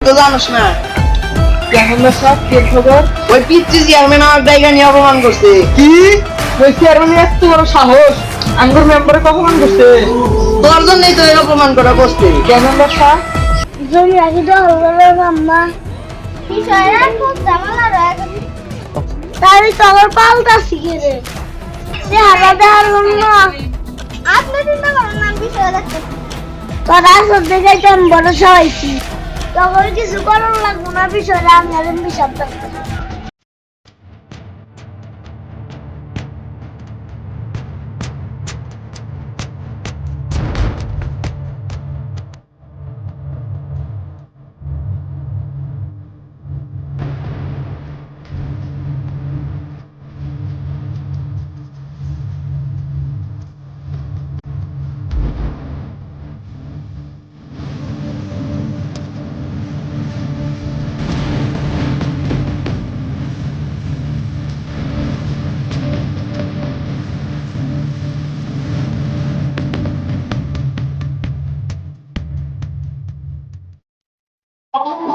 তো জানোস না। কেমন সব কি খবর? ওই পিচ্ছি চেয়ারম্যান আমার জায়গা নিয়ে অপমান করছে। কি? ওই চেয়ারম্যান এত বড় সাহস। আঙ্গুর মেম্বারে অপমান করছে? তোর জন্যই তো এই অপমান করা করছে। জমি রাখি তো হলো গেছে তাই তো আমার পাল্টা শিখে রে সে হারাতে হারলাম না। আপনি চিন্তা করেন না বিষয় দেখতে তোর আসর দেখে বড় সবাইছি তখন কিছু করার লাগবো না বিষয়টা আমি আর বিষয় দেখতে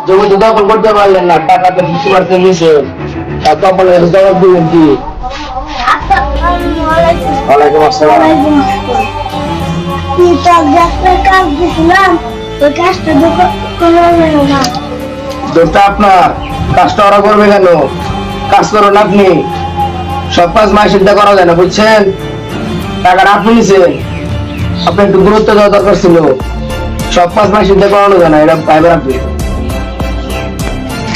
জমি করতে পারলেন না, টাকা ফিফটি পার্সেন্ট জবাব কি? ওয়ালাইকুম আসসালাম। আপনার, কাজটা ওরা করবে কেন? কাজ করুন আপনি সব কাজ মায়ের চিন্তা করা যায় না, বুঝছেন? টাকাটা আপনি নিছেন। আপনি একটু গুরুত্ব দেওয়া দরকার ছিল। সব কাজ মায়ের চিন্তা করানো যায় না এটা পাইবেন আপনি।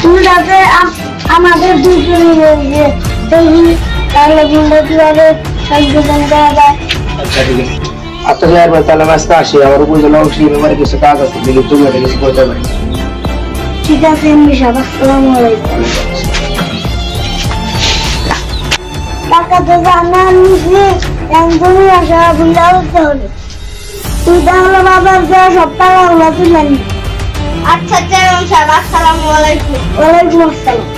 তুমি যাতে আম- আমাদের দুজনে যে তুমি তাহলে কিন্তু কীভাবে সংযোজন করা যায়? আচ্ছা ঠিক আছে। আচ্ছা চেয়ারম্যান তাহলে আমি আজকে আসি। আমার উপজেলা অংশী ব্যাপারে কিছু কাজ আছে দেখি তুমি এটা কিছু করতে পারি। ঠিক আছে এমনি সব আসসালামু আলাইকুম। টাকা তো জানা নিছি একদমই আসা ভুলা হতে হলো তুই তাহলে বাবার যা সব টাকা গুলো তুলে নি আচ্ছা চেয়ারম্যান সাহেব আসসালামু আলাইকুম। ওয়ালাইকুম আসসালাম।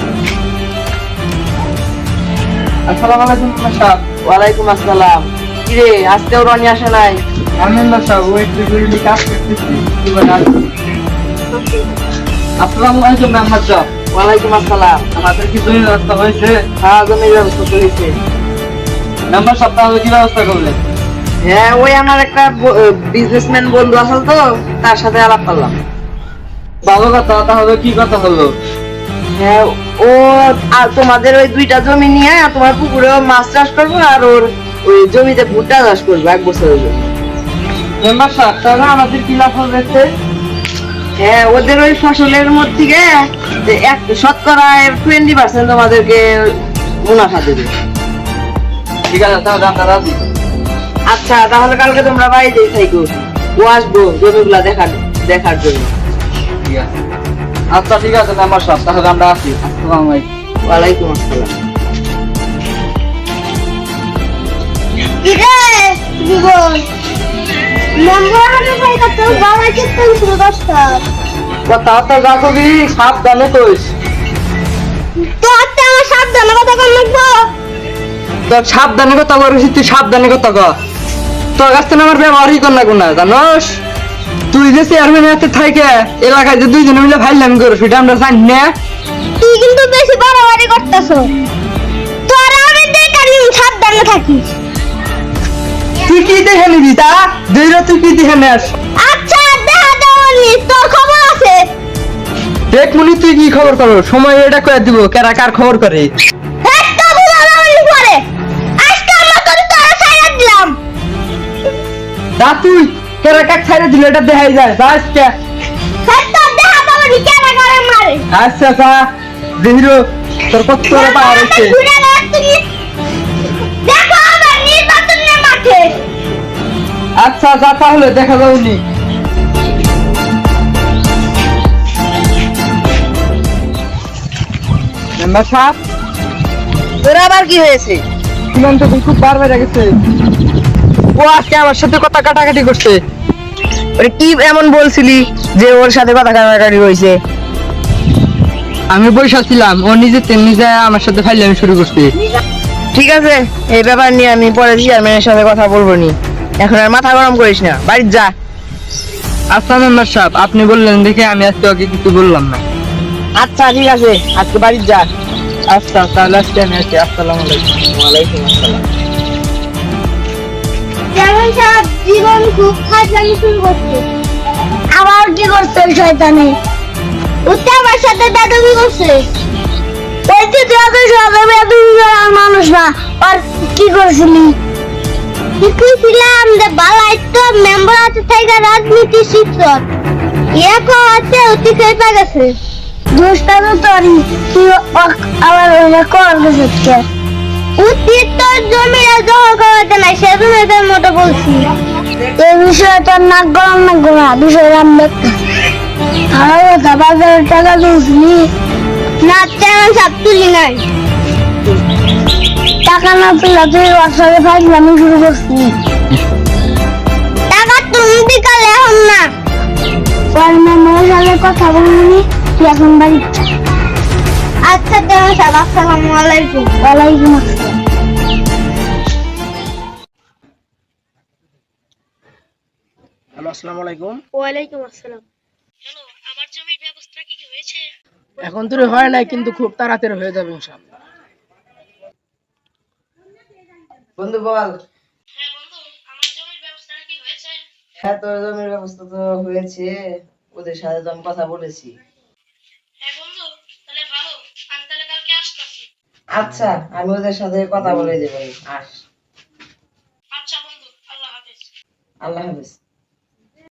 আসসালামু আলাইকুম সাহেব। ওয়ালাইকুম আসসালাম। কিরে আজকেও রনি আসে নাই? আমিন সাহেব ওই একটু কাজ করতেছি এবার আসব। আসসালামু আলাইকুম মেম্বার সাহেব। ওয়ালাইকুম আসসালাম। আমাদের কি জমি ব্যবস্থা হয়েছে? হ্যাঁ জমির ব্যবস্থা চলেছে মেম্বার সাহেব তাহলে কি ব্যবস্থা করলেন? হ্যাঁ ওই আমার একটা বিজনেসম্যান বন্ধু আসল তো তার সাথে আলাপ করলাম। ভালো কথা তাহলে কি কথা হলো? হ্যাঁ ও আর তোমাদের ওই দুইটা জমি নিয়ে তোমার পুকুরে মাছ চাষ করব আর ওর ওই জমিতে ভুট্টা চাষ করব এক বছরের জন্য। মেম্বার সাহেব তাহলে আমাদের কি লাভ হয়েছে হ্যাঁ ওদের ওই ফসলের মধ্যে থেকে এক শতকরা টোয়েন্টি পার্সেন্ট তোমাদেরকে মুনাফা দেবে। ঠিক আছে তাহলে আমরা রাজি। আচ্ছা তাহলে কালকে তোমরা বাড়িতেই থাকো ও আসব জমিগুলা দেখার দেখার জন্য। ঠিক আছে আচ্ছা ঠিক আছে মেম্বার সাহেব তাহলে আমরা আসি। আসসালামু আলাইকুম। ওয়ালাইকুম আসসালাম। নম্বর কথা সাবধানে কইস। তো আমার সাবধানে কথা কম লাগবো? তো সাবধানে কথা করিস তুই সাবধানে কথা কর তোর কাছ থেকে আমার ব্যবহারই কর না কোনা জানোস? তুই যে চেয়ারম্যান হাতে থাকে এলাকায় যে দুইজনে মিলে ফাইলামি করো সেটা আমরা জানি না। তুই কিন্তু বেশি বাড়াবাড়ি করতেছ। তোরা আমি দেখারি সাবধানে থাকিস তুই কি দেখে নিবি তা? দুইরা তুই কি দেখে নেস? আচ্ছা দেখা দেওয়ানি তোর খবর আছে। দেখ মনি তুই কি খবর করো? সময় এটা করে দিব কেরা কার খবর করে। একটা বুলানি পরে। আজকে আমরা তোর তোরা ছাইরা দিলাম। তা তুই কেরা কাক ছাইরে দিলে এটা দেখাই যায় আজকে। দেখা করে মারে। আচ্ছা তা দেহিরো তোর কত করে পাওয়া হচ্ছে ঘুরে গেলে তুমি দেখো আমার নির্বাচনের মাঠে। আচ্ছা যা তাহলে দেখা যাবনি মেম্বার সাহেব? তোর আবার কি হয়েছে? সীমান্ত খুব বার বেড়ে গেছে। ও আজকে আমার সাথে কথা কাটাকাটি করছে। কি এমন বলছিলি যে ওর সাথে কথা কাটাকাটি হয়েছে? আমি বৈশা ছিলাম ও নিজে নিজে আমার সাথে ফাইলামি শুরু করছে। ঠিক আছে এই ব্যাপার নিয়ে আমি পরে চেয়ারম্যানের সাথে কথা বলব নি। এখন আর মাথা গরম করিস না বাড়ির যা। আচ্ছা মেম্বার সাহেব আপনি বললেন দেখে আমি আজকে ওকে কিছু বললাম না। আচ্ছা ঠিক আছে আজকে বাড়ির যা। আচ্ছা তাহলে আজকে আমি আসি আসসালামু আলাইকুম। ওয়ালাইকুম আসসালাম। যেমন সারা জীবন খুব ফাজলামি শুরু করছে। আবার কি করছে ওই শয়তানে? উঠতে আমার সাথে দাদুমি করছে। ওই যে সাথে বেদুমি করার মানুষ না, আর কি করছিলি? কি কইছিলাম যে বালাই তো মেম্বার আছে থেকে রাজনীতি শিক্ষক এরকম আছে, অতি খেপা গেছে। দোষটা তো তোরই তুই আবার ওইটা কর গেছে উচিত তোর জমিটা দখল করাতে নাই মতো বলছি। এই বিষয়ে তোর গরম না গোড়া দেখতে ভালো কথা টাকা তুলছিলি না? তেমন সব তুলি নাই। টাকা না তুলে, তুই ওয়াটসঅ্যাপে ফাইজলামি শুরু করছিলি টাকা তুমি বিকালে এখন না। কথা বলবি তুই এখন বাড়ি। আচ্ছা আসসালামু আলাইকুম। ওয়ালাইকুম আসসালাম হ্যালো আসসালামু আলাইকুম। ওয়ালাইকুম আসসালাম। এখন তো হয় নাই কিন্তু খুব তাড়াতাড়ি হয়ে যাবে ইনশাআল্লাহ। বন্ধু বল। হ্যাঁ তোর জমির ব্যবস্থা তো হয়েছে। ওদের সাথে তো আমি কথা বলেছি। আচ্ছা আমি ওদের সাথে কথা বলে দেবো। আস। আল্লাহ হাফেজ।